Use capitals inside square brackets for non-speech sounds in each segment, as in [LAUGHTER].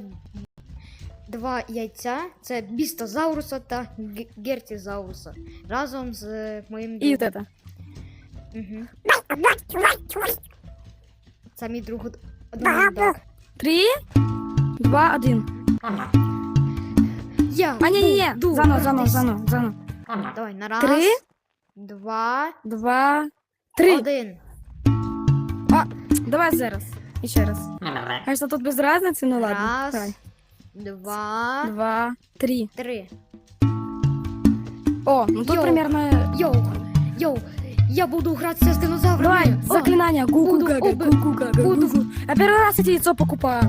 маєте два яйця: це бістозауруса та гертізауруса. Разом з е, моїм І от другом. это. Угу. Це мій друг. Три, два, один. Я А ні, ні, ні. буду Заново, заново, заново, заново. Давай, на раз, Три. два, Два, три. один. Давай зараз. І ще раз. Кажется, тут без разницы, ну ладно. Раз, Давай. два, Два, три. три. О, ну тут Йоу. примерно... Йоу, йоу, я буду гратися з динозаврами. Давай, О, заклинание. Гу-гу, буду гага, оби- гу-гу, гага, буду- гу-гу. Я первый раз эти яйцо покупаю.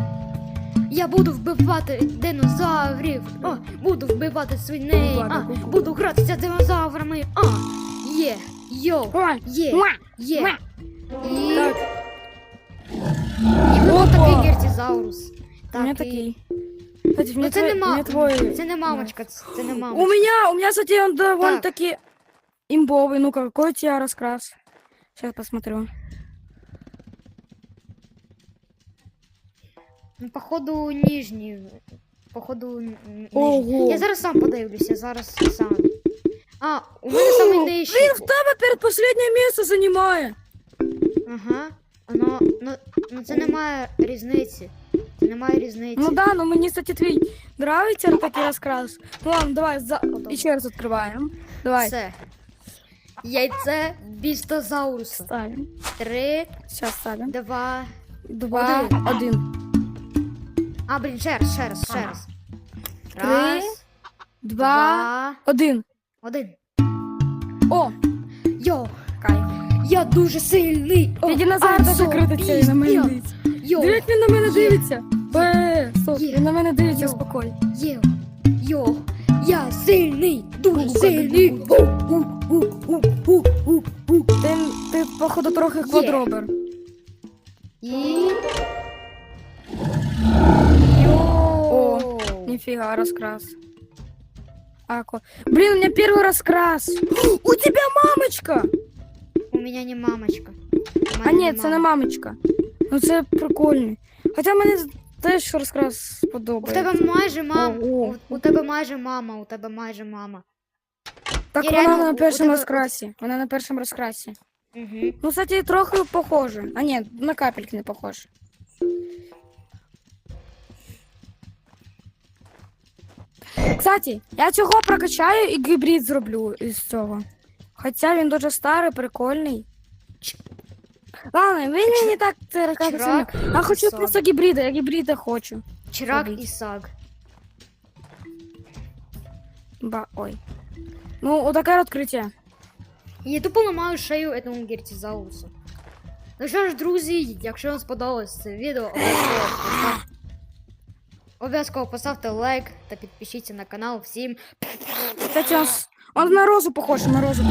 Я буду вбивати динозаврів. О, буду вбивати свиней. Ладно, А, ку-ку. буду гратися з динозаврами. А, є, йоу, Ой, є, муа, є. муа. І, Так, і буду Опа. такий гертізаурус. у меня і- такие. Кстати, Ну мне це твой, не ма... мне твой... Це не мамочка, це це не У мамочка. меня, у меня, кстати, он довольно Так. таки имбовый. Ну-ка, какой у тебя раскрас? Сейчас посмотрю. Ну, Походу, ніжні. Походу, н- н- Ого. нижні. Я зараз сам подивлюся, зараз сам. А, у мене самий [GASPS] нижчий. Блин, в тебе перед последнее место занимает. Ага. Ну, ну, ну це немає різниці. Це немає різниці. Ну да, но мне, кстати, твой нравится такой раскрас. Ну ладно, давай, за... Еще раз открываем. Давай, Все. Яйце бістозауруса. ставим. Три, Сейчас ставим. два. Два, Один. один. А, блін, ще раз, ще раз, ще раз. Три, Раз, два, один. один. О, Йо, кайф. Я дуже сильний. О, Я динозавр даже Арсо, крутиться і на мене дивиться. Диви, як він на мене дивиться. Бе, стоп, він на мене дивиться Йо. спокійно. йо, йо. Я сильний, дуже сильний. Ти, ти, походу, трохи квадробер. І... Йо. Нифига, раскрас. Ако. Блин, у меня первый раскрас. [GASPS] У тебя мамочка! У мене не мамочка. А мене ні, це не мамочка. Ну це прикольно. Хоча мені теж раскрас У подобається. тебе майже мама. Ого. У, у тебе майже мама, у тебе майже мама. Так Ні, вона реально, на у першому тебе- розкрасі. Вона на першому розкрасі. Угу. Ну, кстати, трохи похоже. А ні, на капельки не похоже. Кстати, я цього прокачаю і гібрид зроблю із цього. Хоча він дуже старий, прикольний. Ладно, він мені не так це розказує сильно. Чирак Я хочу і саг. просто гібрида, я гібрида хочу. Чирак Робіть. і саг. Ба, ой. Ну, отаке відкриття. Я тупо ламаю шею этому гертізаурусу. Ну що ж, друзі, якщо вам сподобалось це відео, обов'язково постав- обов'язково поставте лайк та підпишіться на канал. Всім Кстати, он, он на розу похож, на розу.